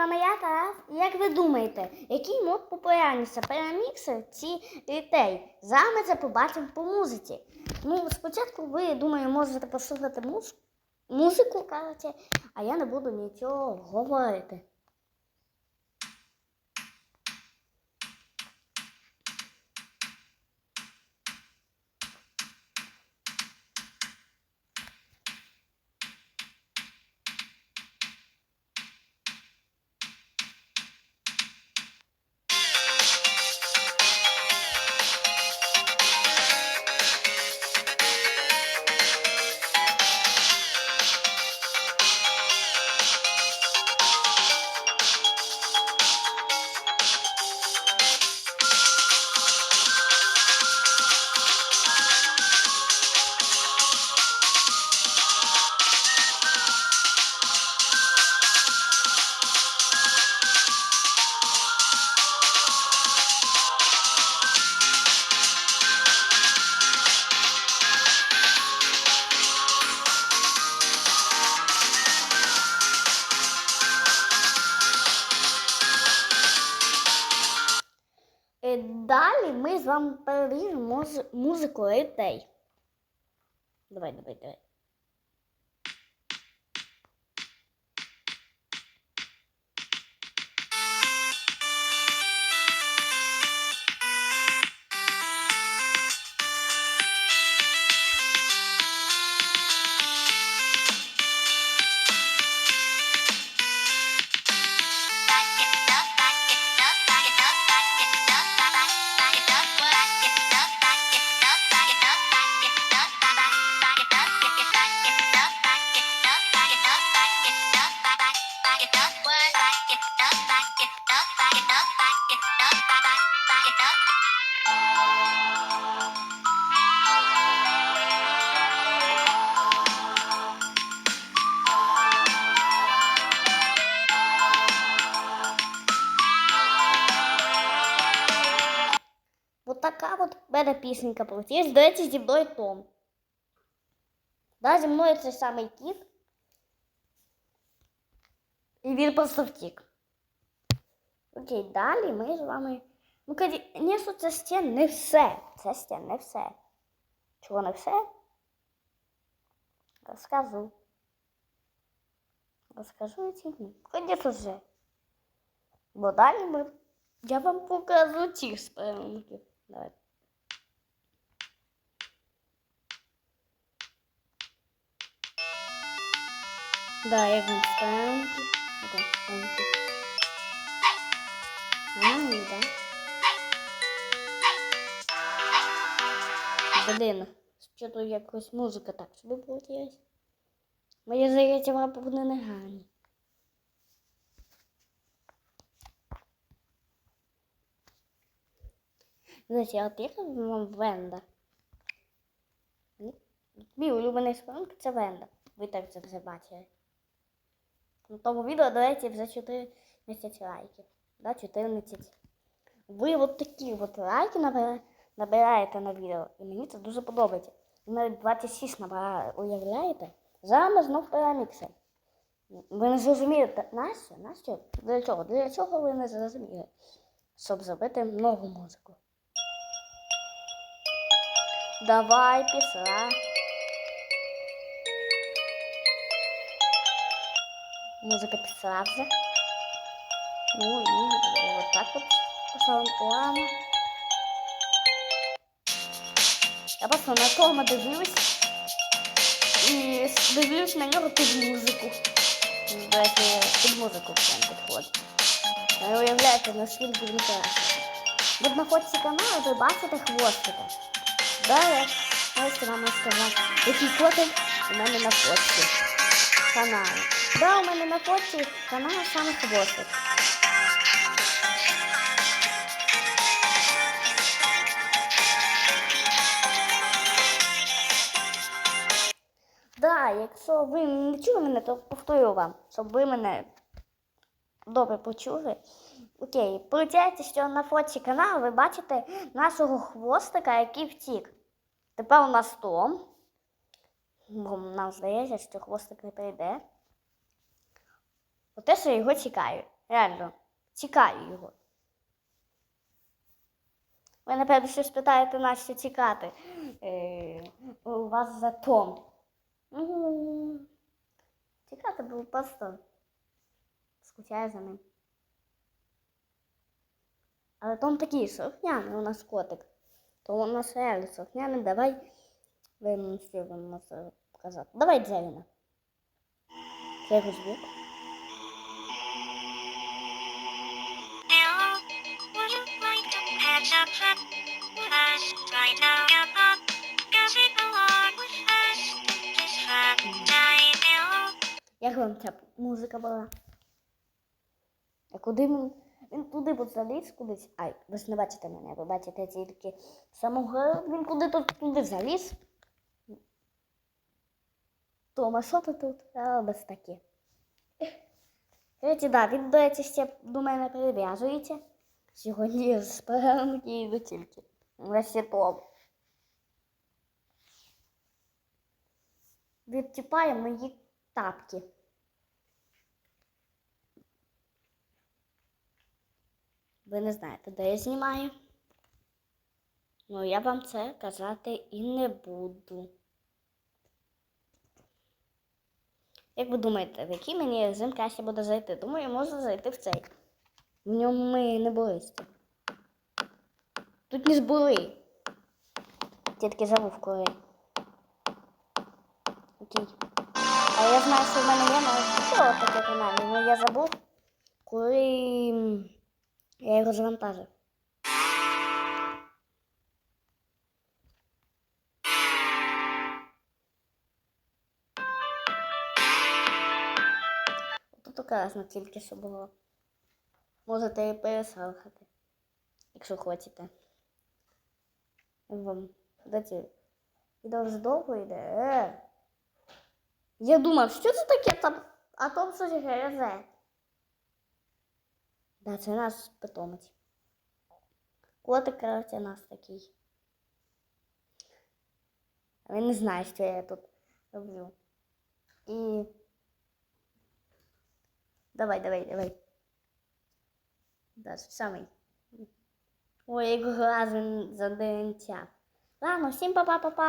вами я Тарас. Як ви думаєте, який мод популярніше Перемікси чи літей? Зараз це побачимо по музиці. Ну, спочатку ви, думаю, можете послухати муз... музику, кажете, а я не буду нічого говорити. Далі ми з вами перевіримо муз- музику літей. Давай, давай, давай. Полетіла. До речі, зі мною Том. Да, зі мною цей самий кіт. І він просто. Окей, далі ми з вами. Ну, звісно, це ще не все. Це ще не все. Чого не все? Розкажу. Розкажу ці дні. Звісно вже. Бо далі ми... я вам покажу ці експерименти. Давай. Да, я вам експерименти. Так, експерименти. А, ну, да. Блін, що тут якось музика так собі получилась. Моє здається, вона буде негарні. Знаєте, а от як вам Венда? Мій улюблений спорунок це Венда. Ви так це вже бачили. На тому відео, речі, вже 14 лайків. Да, 14. Ви от такі от лайки набираєте на відео. І мені це дуже подобається. Навіть 26 набирає, уявляєте? Зараз знов переміксер. Ви не зрозумієте, Настя, Настя, для чого? Для чого ви не зрозуміли? Щоб зробити нову музику. Давай, після. Музика пішла вже. Ну і вот так от поставимо плавно. Я просто на Тома дивлюсь і дивлюсь на нього під музику. Давайте під музику прям підходить. Ви уявляєте, наскільки він. От на фотці каналу ви бачите хвостика. Да, я можете вам сказати, який котик у мене на фотці каналу. Да, у мене на фотці канал саме хвостик. Да, якщо ви не чули мене, то повторю вам, щоб ви мене добре почули. Окей, получається, що на фоці каналу ви бачите нашого хвостика, який втік. Тепер у нас Том. Бо нам здається, що хвостик не прийде. Оте, що я його чекаю. Реально, чекаю його. Ви, напевно, щось питаєте, на що чекати. Е, у вас за Том. Ну, Чекати було просто скучаю за ним. Але Том такий сохняний у нас котик. То у нас реально сохняний. Давай. Ви показати? Давай Джевіна. Це звук. Як вам ця музика була? А куди він? Він туди заліз кудись. Ай, ви ж не бачите мене, ви бачите тільки самого. Він куди тут туди заліз. Тома, що ти тут робиш таке? Речі, да, він, ще до мене перев'язується. Сьогодні з переганки йду тільки. Весь Том. Відчіпає мої тапки. Ви не знаєте, де я знімаю. Ну, я вам це казати і не буду. Як ви думаєте, в який мені режим краще буде зайти? Думаю, можу зайти в цей. В ньому ми не були. Тут не збули. Тільки забув коли. Окей. А я знаю, що в мене є навіть таке каналі, але я забув, коли я його завантажив. Тут указано тільки що було. Можете і переслухати, якщо хочете. Вам дайте. Відео довго йде. Е. Я думав, що це таке там, а там щось гризе. Да, це наш питомець. Котик, коротше, у нас такий. Він не знає, що я тут роблю. І. Давай, давай, давай. Да, самий. Ой, як глазин за ДНТ. Ладно, всім па-па-па-па.